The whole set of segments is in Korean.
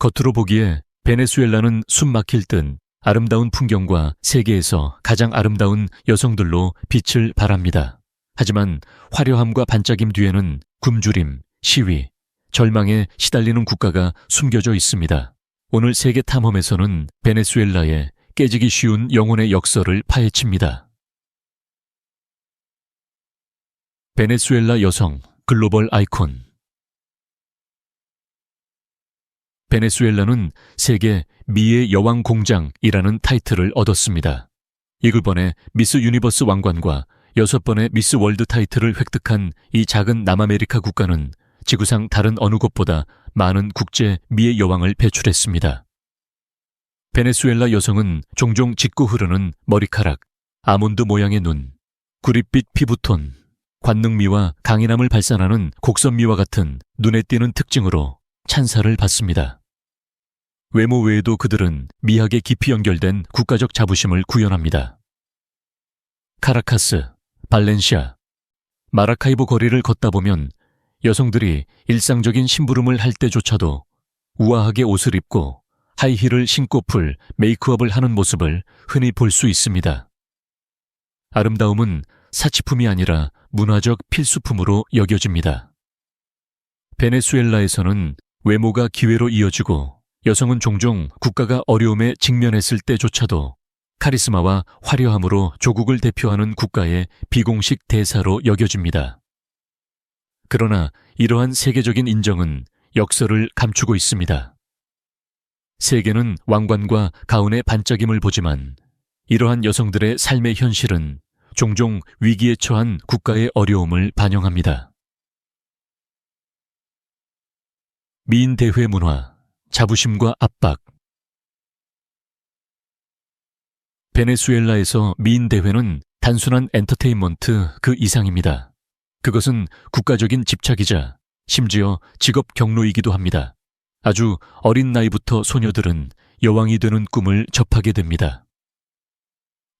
겉으로 보기에 베네수엘라는 숨 막힐 듯 아름다운 풍경과 세계에서 가장 아름다운 여성들로 빛을 발합니다. 하지만 화려함과 반짝임 뒤에는 굶주림, 시위, 절망에 시달리는 국가가 숨겨져 있습니다. 오늘 세계 탐험에서는 베네수엘라의 깨지기 쉬운 영혼의 역설을 파헤칩니다. 베네수엘라 여성 글로벌 아이콘 베네수엘라는 세계 미의 여왕 공장이라는 타이틀을 얻었습니다. 이글 번의 미스 유니버스 왕관과 여섯 번의 미스 월드 타이틀을 획득한 이 작은 남아메리카 국가는 지구상 다른 어느 곳보다 많은 국제 미의 여왕을 배출했습니다. 베네수엘라 여성은 종종 짙고 흐르는 머리카락, 아몬드 모양의 눈, 구릿빛 피부톤, 관능미와 강인함을 발산하는 곡선미와 같은 눈에 띄는 특징으로 찬사를 받습니다. 외모 외에도 그들은 미학에 깊이 연결된 국가적 자부심을 구현합니다. 카라카스, 발렌시아, 마라카이보 거리를 걷다 보면 여성들이 일상적인 심부름을 할 때조차도 우아하게 옷을 입고 하이힐을 신고 풀 메이크업을 하는 모습을 흔히 볼 수 있습니다. 아름다움은 사치품이 아니라 문화적 필수품으로 여겨집니다. 베네수엘라에서는 외모가 기회로 이어지고 여성은 종종 국가가 어려움에 직면했을 때조차도 카리스마와 화려함으로 조국을 대표하는 국가의 비공식 대사로 여겨집니다. 그러나 이러한 세계적인 인정은 역설을 감추고 있습니다. 세계는 왕관과 가운의 반짝임을 보지만 이러한 여성들의 삶의 현실은 종종 위기에 처한 국가의 어려움을 반영합니다. 미인 대회 문화 자부심과 압박. 베네수엘라에서 미인 대회는 단순한 엔터테인먼트 그 이상입니다. 그것은 국가적인 집착이자 심지어 직업 경로이기도 합니다. 아주 어린 나이부터 소녀들은 여왕이 되는 꿈을 접하게 됩니다.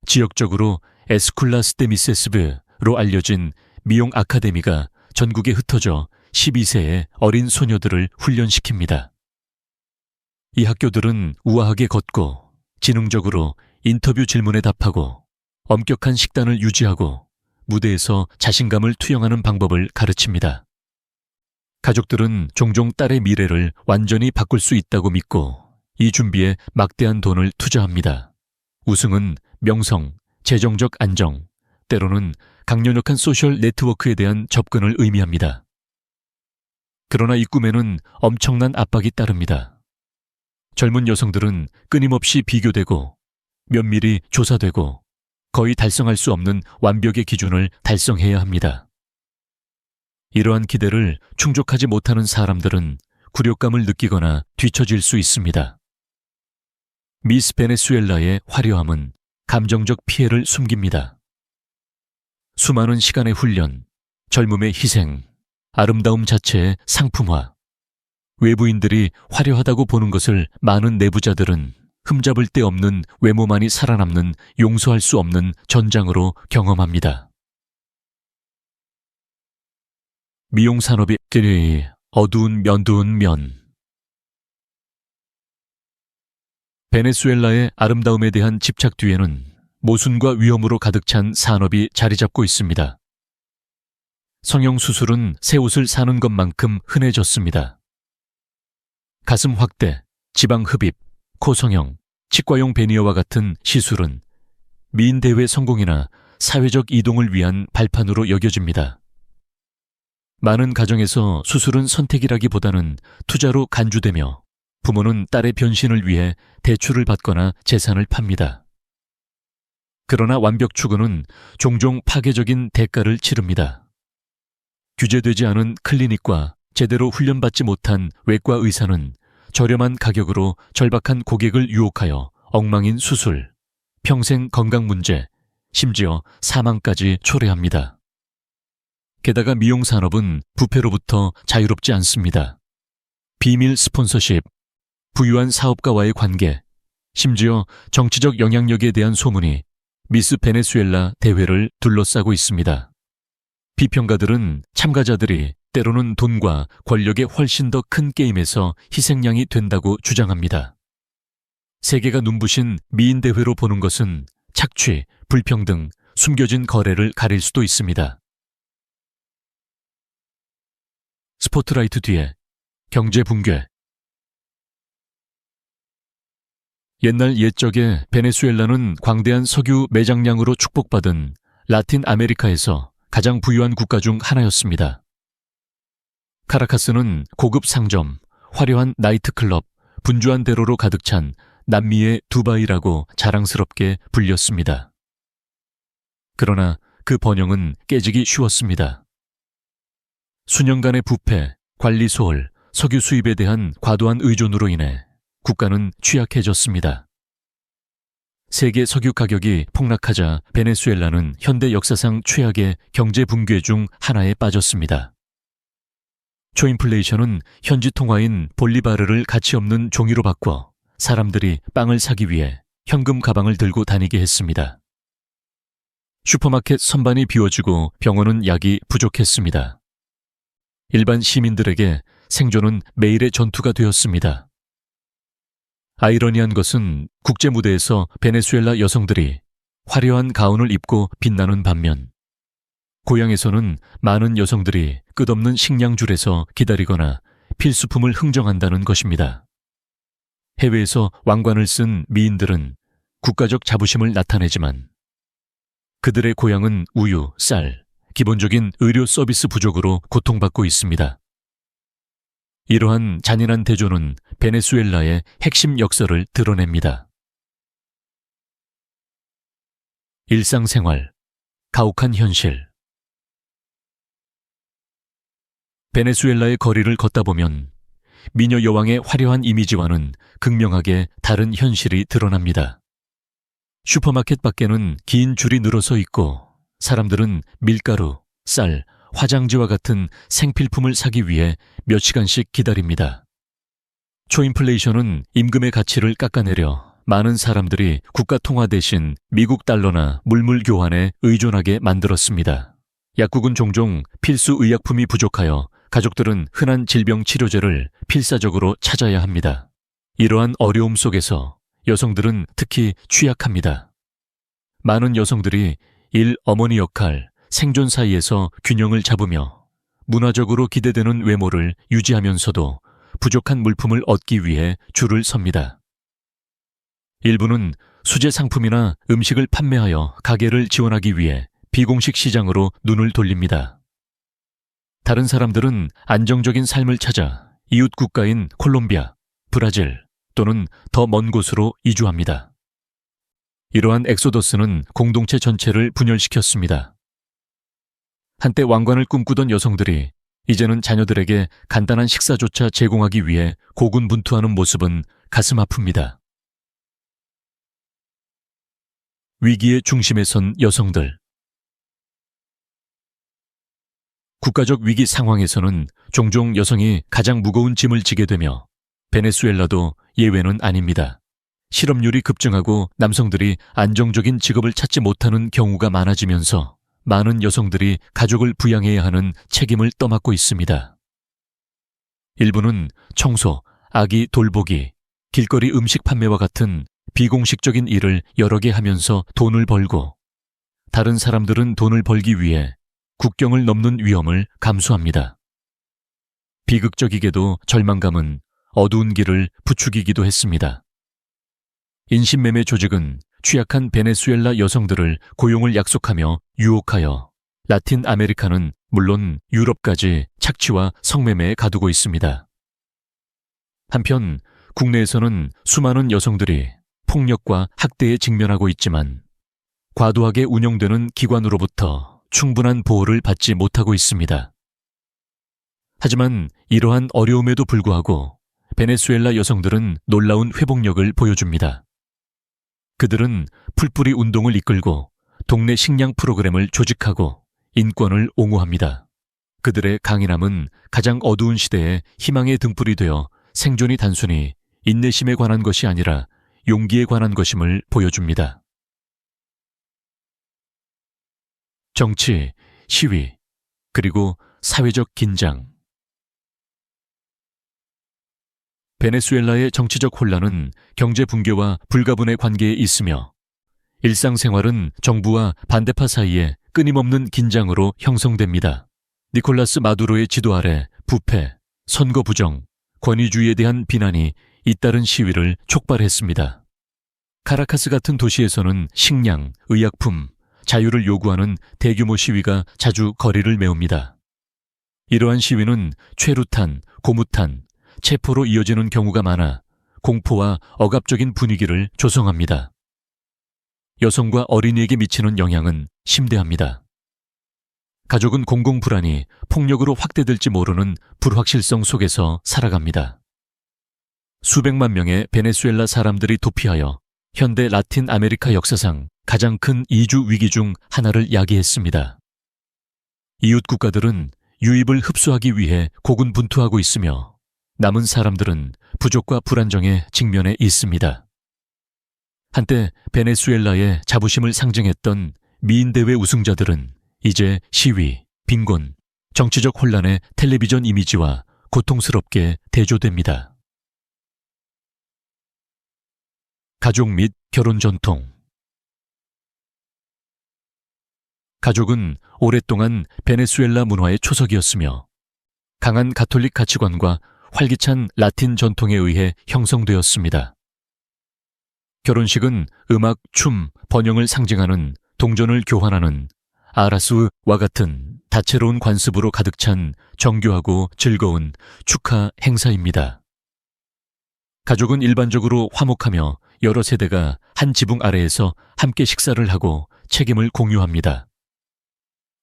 지역적으로 에스쿨라스 데 미세스브로 알려진 미용 아카데미가 전국에 흩어져 12세의 어린 소녀들을 훈련시킵니다. 이 학교들은 우아하게 걷고 지능적으로 인터뷰 질문에 답하고 엄격한 식단을 유지하고 무대에서 자신감을 투영하는 방법을 가르칩니다. 가족들은 종종 딸의 미래를 완전히 바꿀 수 있다고 믿고 이 준비에 막대한 돈을 투자합니다. 우승은 명성, 재정적 안정, 때로는 강력한 소셜 네트워크에 대한 접근을 의미합니다. 그러나 이 꿈에는 엄청난 압박이 따릅니다. 젊은 여성들은 끊임없이 비교되고 면밀히 조사되고 거의 달성할 수 없는 완벽의 기준을 달성해야 합니다. 이러한 기대를 충족하지 못하는 사람들은 굴욕감을 느끼거나 뒤처질 수 있습니다. 미스 베네수엘라의 화려함은 감정적 피해를 숨깁니다. 수많은 시간의 훈련, 젊음의 희생, 아름다움 자체의 상품화, 외부인들이 화려하다고 보는 것을 많은 내부자들은 흠잡을 데 없는 외모만이 살아남는 용서할 수 없는 전장으로 경험합니다. 미용 산업의 길이 어두운 면두운 면. 베네수엘라의 아름다움에 대한 집착 뒤에는 모순과 위험으로 가득 찬 산업이 자리 잡고 있습니다. 성형수술은 새 옷을 사는 것만큼 흔해졌습니다. 가슴 확대, 지방 흡입, 코 성형, 치과용 베니어와 같은 시술은 미인 대회 성공이나 사회적 이동을 위한 발판으로 여겨집니다. 많은 가정에서 수술은 선택이라기보다는 투자로 간주되며 부모는 딸의 변신을 위해 대출을 받거나 재산을 팝니다. 그러나 완벽 추구는 종종 파괴적인 대가를 치릅니다. 규제되지 않은 클리닉과 제대로 훈련받지 못한 외과 의사는 저렴한 가격으로 절박한 고객을 유혹하여 엉망인 수술, 평생 건강 문제, 심지어 사망까지 초래합니다. 게다가 미용 산업은 부패로부터 자유롭지 않습니다. 비밀 스폰서십, 부유한 사업가와의 관계, 심지어 정치적 영향력에 대한 소문이 미스 베네수엘라 대회를 둘러싸고 있습니다. 비평가들은 참가자들이 때로는 돈과 권력의 훨씬 더 큰 게임에서 희생양이 된다고 주장합니다. 세계가 눈부신 미인 대회로 보는 것은 착취, 불평등, 숨겨진 거래를 가릴 수도 있습니다. 스포트라이트 뒤에 경제 붕괴 옛날 옛적에 베네수엘라는 광대한 석유 매장량으로 축복받은 라틴 아메리카에서 가장 부유한 국가 중 하나였습니다. 카라카스는 고급 상점, 화려한 나이트클럽, 분주한 대로로 가득 찬 남미의 두바이라고 자랑스럽게 불렸습니다. 그러나 그 번영은 깨지기 쉬웠습니다. 수년간의 부패, 관리 소홀, 석유 수입에 대한 과도한 의존으로 인해 국가는 취약해졌습니다. 세계 석유 가격이 폭락하자 베네수엘라는 현대 역사상 최악의 경제 붕괴 중 하나에 빠졌습니다. 초인플레이션은 현지 통화인 볼리바르를 가치 없는 종이로 바꿔 사람들이 빵을 사기 위해 현금 가방을 들고 다니게 했습니다. 슈퍼마켓 선반이 비워지고 병원은 약이 부족했습니다. 일반 시민들에게 생존은 매일의 전투가 되었습니다. 아이러니한 것은 국제 무대에서 베네수엘라 여성들이 화려한 가운을 입고 빛나는 반면 고향에서는 많은 여성들이 끝없는 식량줄에서 기다리거나 필수품을 흥정한다는 것입니다. 해외에서 왕관을 쓴 미인들은 국가적 자부심을 나타내지만 그들의 고향은 우유, 쌀, 기본적인 의료 서비스 부족으로 고통받고 있습니다. 이러한 잔인한 대조는 베네수엘라의 핵심 역설을 드러냅니다. 일상생활, 가혹한 현실. 베네수엘라의 거리를 걷다 보면 미녀 여왕의 화려한 이미지와는 극명하게 다른 현실이 드러납니다. 슈퍼마켓 밖에는 긴 줄이 늘어서 있고 사람들은 밀가루, 쌀, 화장지와 같은 생필품을 사기 위해 몇 시간씩 기다립니다. 초인플레이션은 임금의 가치를 깎아내려 많은 사람들이 국가 통화 대신 미국 달러나 물물 교환에 의존하게 만들었습니다. 약국은 종종 필수 의약품이 부족하여 가족들은 흔한 질병 치료제를 필사적으로 찾아야 합니다. 이러한 어려움 속에서 여성들은 특히 취약합니다. 많은 여성들이 일 어머니 역할, 생존 사이에서 균형을 잡으며 문화적으로 기대되는 외모를 유지하면서도 부족한 물품을 얻기 위해 줄을 섭니다. 일부는 수제 상품이나 음식을 판매하여 가게를 지원하기 위해 비공식 시장으로 눈을 돌립니다. 다른 사람들은 안정적인 삶을 찾아 이웃 국가인 콜롬비아, 브라질 또는 더 먼 곳으로 이주합니다. 이러한 엑소더스는 공동체 전체를 분열시켰습니다. 한때 왕관을 꿈꾸던 여성들이 이제는 자녀들에게 간단한 식사조차 제공하기 위해 고군분투하는 모습은 가슴 아픕니다. 위기의 중심에 선 여성들. 국가적 위기 상황에서는 종종 여성이 가장 무거운 짐을 지게 되며 베네수엘라도 예외는 아닙니다. 실업률이 급증하고 남성들이 안정적인 직업을 찾지 못하는 경우가 많아지면서 많은 여성들이 가족을 부양해야 하는 책임을 떠맡고 있습니다. 일부는 청소, 아기 돌보기, 길거리 음식 판매와 같은 비공식적인 일을 여러 개 하면서 돈을 벌고 다른 사람들은 돈을 벌기 위해 국경을 넘는 위험을 감수합니다. 비극적이게도 절망감은 어두운 길을 부추기기도 했습니다. 인신매매 조직은 취약한 베네수엘라 여성들을 고용을 약속하며 유혹하여 라틴 아메리카는 물론 유럽까지 착취와 성매매에 가두고 있습니다. 한편 국내에서는 수많은 여성들이 폭력과 학대에 직면하고 있지만 과도하게 운영되는 기관으로부터 충분한 보호를 받지 못하고 있습니다. 하지만 이러한 어려움에도 불구하고 베네수엘라 여성들은 놀라운 회복력을 보여줍니다. 그들은 풀뿌리 운동을 이끌고 동네 식량 프로그램을 조직하고 인권을 옹호합니다. 그들의 강인함은 가장 어두운 시대에 희망의 등불이 되어 생존이 단순히 인내심에 관한 것이 아니라 용기에 관한 것임을 보여줍니다. 정치, 시위, 그리고 사회적 긴장. 베네수엘라의 정치적 혼란은 경제 붕괴와 불가분의 관계에 있으며 일상생활은 정부와 반대파 사이에 끊임없는 긴장으로 형성됩니다. 니콜라스 마두로의 지도 아래 부패, 선거 부정, 권위주의에 대한 비난이 잇따른 시위를 촉발했습니다. 카라카스 같은 도시에서는 식량, 의약품, 자유를 요구하는 대규모 시위가 자주 거리를 메웁니다. 이러한 시위는 최루탄, 고무탄, 체포로 이어지는 경우가 많아 공포와 억압적인 분위기를 조성합니다. 여성과 어린이에게 미치는 영향은 심대합니다. 가족은 공공 불안이 폭력으로 확대될지 모르는 불확실성 속에서 살아갑니다. 수백만 명의 베네수엘라 사람들이 도피하여 현대 라틴 아메리카 역사상 가장 큰 이주 위기 중 하나를 야기했습니다. 이웃 국가들은 유입을 흡수하기 위해 고군분투하고 있으며 남은 사람들은 부족과 불안정에 직면해 있습니다. 한때 베네수엘라의 자부심을 상징했던 미인대회 우승자들은 이제 시위, 빈곤, 정치적 혼란의 텔레비전 이미지와 고통스럽게 대조됩니다. 가족 및 결혼 전통 가족은 오랫동안 베네수엘라 문화의 초석이었으며 강한 가톨릭 가치관과 활기찬 라틴 전통에 의해 형성되었습니다. 결혼식은 음악, 춤, 번영을 상징하는 동전을 교환하는 아라스와 같은 다채로운 관습으로 가득 찬 정교하고 즐거운 축하 행사입니다. 가족은 일반적으로 화목하며 여러 세대가 한 지붕 아래에서 함께 식사를 하고 책임을 공유합니다.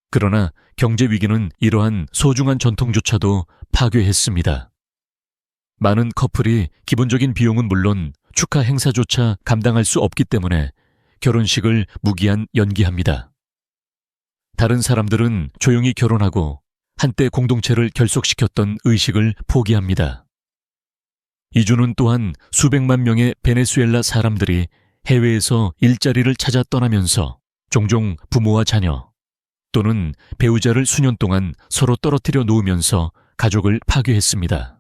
그러나 경제 위기는 이러한 소중한 전통조차도 파괴했습니다. 많은 커플이 기본적인 비용은 물론 축하 행사조차 감당할 수 없기 때문에 결혼식을 무기한 연기합니다. 다른 사람들은 조용히 결혼하고 한때 공동체를 결속시켰던 의식을 포기합니다. 이주는 또한 수백만 명의 베네수엘라 사람들이 해외에서 일자리를 찾아 떠나면서 종종 부모와 자녀 또는 배우자를 수년 동안 서로 떨어뜨려 놓으면서 가족을 파괴했습니다.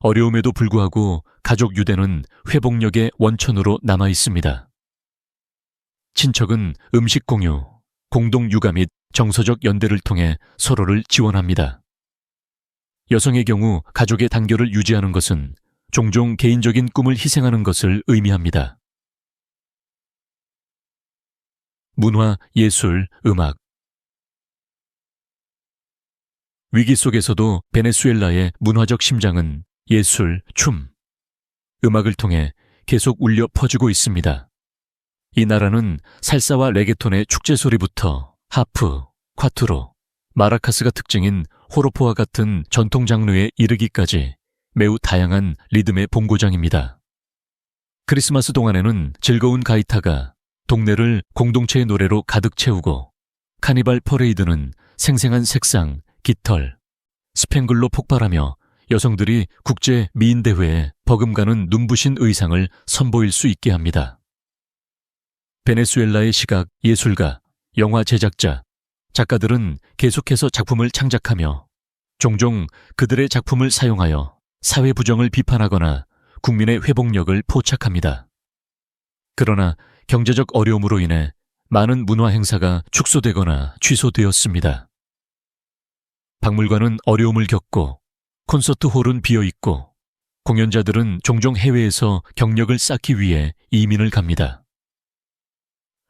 어려움에도 불구하고 가족 유대는 회복력의 원천으로 남아 있습니다. 친척은 음식 공유, 공동 육아 및 정서적 연대를 통해 서로를 지원합니다. 여성의 경우 가족의 단결을 유지하는 것은 종종 개인적인 꿈을 희생하는 것을 의미합니다. 문화, 예술, 음악. 위기 속에서도 베네수엘라의 문화적 심장은 예술, 춤, 음악을 통해 계속 울려 퍼지고 있습니다. 이 나라는 살사와 레게톤의 축제 소리부터 하프, 콰투로, 마라카스가 특징인 호로포와 같은 전통 장르에 이르기까지 매우 다양한 리듬의 본고장입니다. 크리스마스 동안에는 즐거운 가이타가 동네를 공동체의 노래로 가득 채우고 카니발 퍼레이드는 생생한 색상, 깃털, 스팽글로 폭발하며 여성들이 국제 미인대회에 버금가는 눈부신 의상을 선보일 수 있게 합니다. 베네수엘라의 시각, 예술가, 영화 제작자, 작가들은 계속해서 작품을 창작하며 종종 그들의 작품을 사용하여 사회 부정을 비판하거나 국민의 회복력을 포착합니다. 그러나 경제적 어려움으로 인해 많은 문화 행사가 축소되거나 취소되었습니다. 박물관은 어려움을 겪고 콘서트 홀은 비어 있고 공연자들은 종종 해외에서 경력을 쌓기 위해 이민을 갑니다.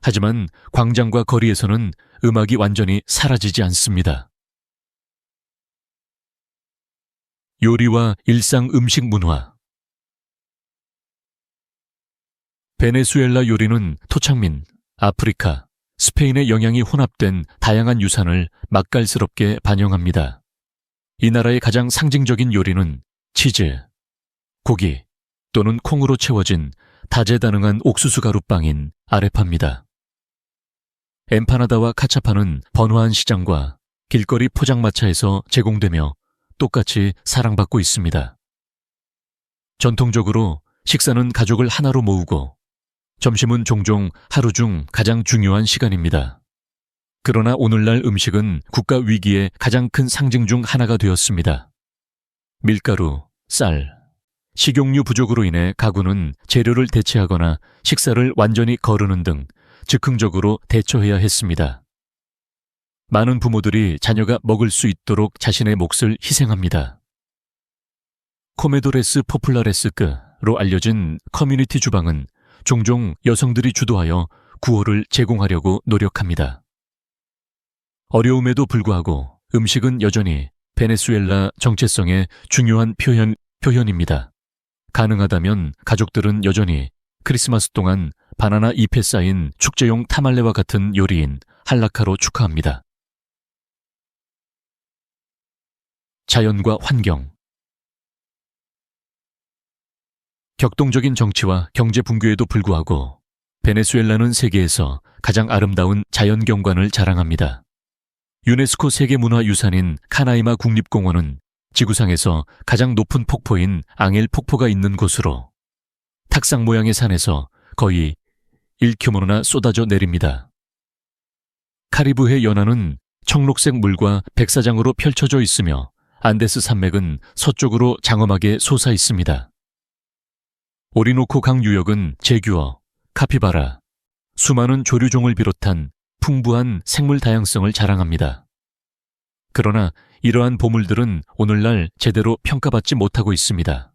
하지만 광장과 거리에서는 음악이 완전히 사라지지 않습니다. 요리와 일상 음식 문화 베네수엘라 요리는 토착민, 아프리카, 스페인의 영향이 혼합된 다양한 유산을 맛깔스럽게 반영합니다. 이 나라의 가장 상징적인 요리는 치즈, 고기 또는 콩으로 채워진 다재다능한 옥수수 가루빵인 아레파입니다. 엠파나다와 카차파는 번화한 시장과 길거리 포장마차에서 제공되며 똑같이 사랑받고 있습니다. 전통적으로 식사는 가족을 하나로 모으고 점심은 종종 하루 중 가장 중요한 시간입니다. 그러나 오늘날 음식은 국가 위기의 가장 큰 상징 중 하나가 되었습니다. 밀가루, 쌀, 식용유 부족으로 인해 가구는 재료를 대체하거나 식사를 완전히 거르는 등 즉흥적으로 대처해야 했습니다. 많은 부모들이 자녀가 먹을 수 있도록 자신의 몫을 희생합니다. 코메도레스 포플라레스크로 알려진 커뮤니티 주방은 종종 여성들이 주도하여 구호를 제공하려고 노력합니다. 어려움에도 불구하고 음식은 여전히 베네수엘라 정체성의 중요한 표현, 표현입니다. 가능하다면 가족들은 여전히 크리스마스 동안 바나나 잎에 쌓인 축제용 타말레와 같은 요리인 할라카로 축하합니다. 자연과 환경 격동적인 정치와 경제 붕괴에도 불구하고 베네수엘라는 세계에서 가장 아름다운 자연 경관을 자랑합니다. 유네스코 세계문화유산인 카나이마 국립공원은 지구상에서 가장 높은 폭포인 앙엘 폭포가 있는 곳으로 탁상 모양의 산에서 거의 1km나 쏟아져 내립니다. 카리브해 연안은 청록색 물과 백사장으로 펼쳐져 있으며 안데스 산맥은 서쪽으로 장엄하게 솟아 있습니다. 오리노코 강 유역은 제규어, 카피바라, 수많은 조류종을 비롯한 풍부한 생물 다양성을 자랑합니다. 그러나 이러한 보물들은 오늘날 제대로 평가받지 못하고 있습니다.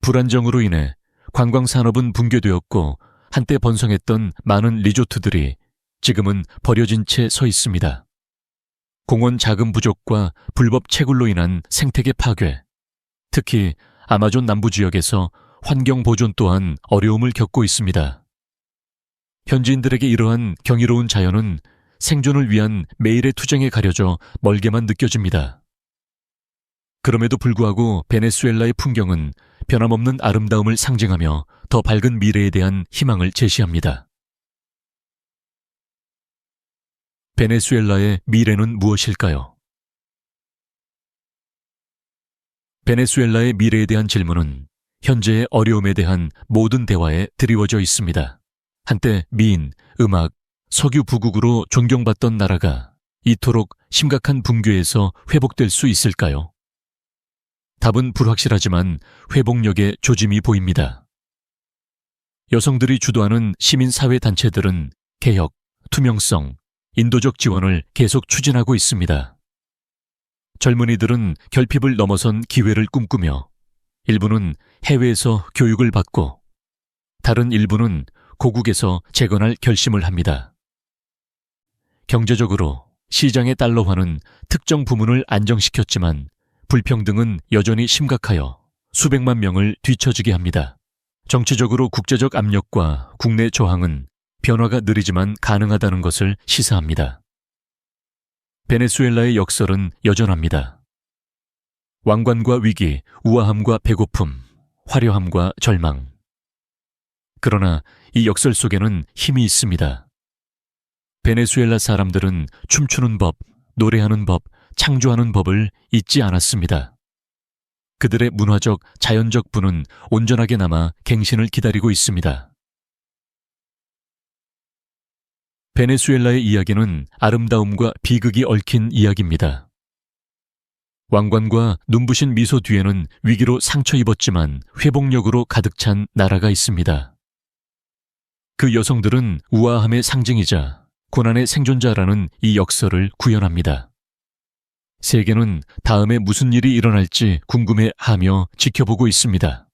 불안정으로 인해 관광 산업은 붕괴되었고 한때 번성했던 많은 리조트들이 지금은 버려진 채 서 있습니다. 공원 자금 부족과 불법 채굴로 인한 생태계 파괴, 특히 아마존 남부 지역에서 환경 보존 또한 어려움을 겪고 있습니다. 현지인들에게 이러한 경이로운 자연은 생존을 위한 매일의 투쟁에 가려져 멀게만 느껴집니다. 그럼에도 불구하고 베네수엘라의 풍경은 변함없는 아름다움을 상징하며 더 밝은 미래에 대한 희망을 제시합니다. 베네수엘라의 미래는 무엇일까요? 베네수엘라의 미래에 대한 질문은 현재의 어려움에 대한 모든 대화에 드리워져 있습니다. 한때 미인, 음악, 석유 부국으로 존경받던 나라가 이토록 심각한 붕괴에서 회복될 수 있을까요? 답은 불확실하지만 회복력의 조짐이 보입니다. 여성들이 주도하는 시민사회 단체들은 개혁, 투명성, 인도적 지원을 계속 추진하고 있습니다. 젊은이들은 결핍을 넘어선 기회를 꿈꾸며 일부는 해외에서 교육을 받고 다른 일부는 고국에서 재건할 결심을 합니다. 경제적으로 시장의 달러화는 특정 부문을 안정시켰지만 불평등은 여전히 심각하여 수백만 명을 뒤처지게 합니다. 정치적으로 국제적 압력과 국내 저항은 변화가 느리지만 가능하다는 것을 시사합니다. 베네수엘라의 역설은 여전합니다. 왕관과 위기, 우아함과 배고픔, 화려함과 절망. 그러나 이 역설 속에는 힘이 있습니다. 베네수엘라 사람들은 춤추는 법, 노래하는 법, 창조하는 법을 잊지 않았습니다. 그들의 문화적, 자연적 부는 온전하게 남아 갱신을 기다리고 있습니다. 베네수엘라의 이야기는 아름다움과 비극이 얽힌 이야기입니다. 왕관과 눈부신 미소 뒤에는 위기로 상처 입었지만 회복력으로 가득 찬 나라가 있습니다. 그 여성들은 우아함의 상징이자 고난의 생존자라는 이 역설을 구현합니다. 세계는 다음에 무슨 일이 일어날지 궁금해 하며 지켜보고 있습니다.